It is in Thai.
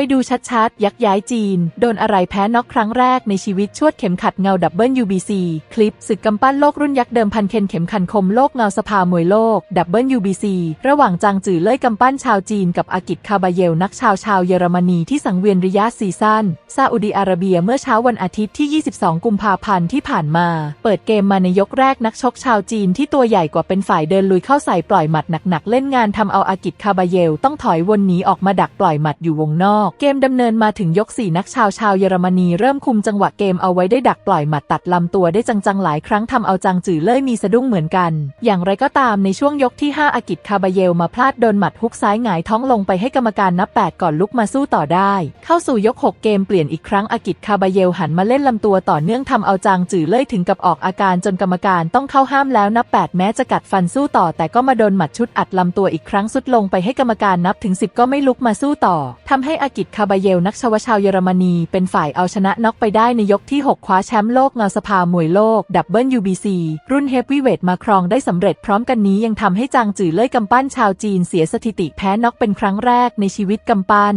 ไปดูชัดๆ ยักย้ายจีน โดนอะไรแพ้น็อกครั้งแรกในชีวิตชวดเข็มขัดเงาดับเบิล UBC คลิปศึกกำปั้นโลกรุ่นยักษ์เดิมพันเคนเข็มขันคมโลกเงาสภามวยโลกดับเบิล UBC ระหว่างจางจือเล่ยกำปั้นชาวจีนกับอากิตคาบาเยลนักชาวชาวเยอรมนีที่สังเวียนริยาซีซั่นซาอุดิอาระเบียเมื่อเช้าวันอาทิตย์ที่ 22 กุมภาพันธ์ที่ผ่านมา เปิดเกมมาในยกแรกนักชกชาวจีนที่ตัวใหญ่กว่าเป็นฝ่ายเดินลุยเข้าใส่ปล่อยหมัดหนักๆเล่นงานทำเอาอากิตคาบาเยลต้องถอยวนหนีออกมาดักปล่อยหมัดอยู่วงนอกเกมดำเนินมาถึงยก4นักชาวชาวเยอรมนีเริ่มคุมจังหวะเกมเอาไว้ได้ดักปล่อยหมัดตัดลำตัวได้จังๆหลายครั้งทำเอาจางจือเล่ยมีสะดุ้งเหมือนกัน อย่างไรก็ตามในช่วงยกที่ 5 อากิตคาบาเยลมาพลาดโดนหมัดฮุกซ้ายหงายท้องลงไปให้กรรมการนับ 8 ก่อนลุกมาสู้ต่อได้ เข้าสู่ยก 6 เกมเปลี่ยนอีกครั้งอากิตคาบาเยลหันมาเล่นลำตัวต่อเนื่องทำเอาจางจือเล่ยถึงกับออกอาการจนกรรมการต้องเข้าห้ามแล้วนับ 8 แม้จะกัดฟันสู้ต่อ แต่ก็มาโดนหมัดชุดอัดลำตัวอีกครั้งสุดลงไปให้กรรมการนับถึง 10 ก็ไม่ลุกมาสู้ต่อทำให้อากิตคาบาเยลนักชาวชาวเยอรมนีเป็นฝ่ายเอาชนะน็อกไปได้ในยกที่ 6 คว้าแชมป์โลกเงาสภามวยโลกดับเบิล UBC รุ่นเฮฟวีเวทมาครองได้สำเร็จพร้อมกันนี้ยังทำให้จางจือเล่ยกำปั้นชาวจีนเสียสถิติแพ้น็อกเป็นครั้งแรกในชีวิตกำปั้น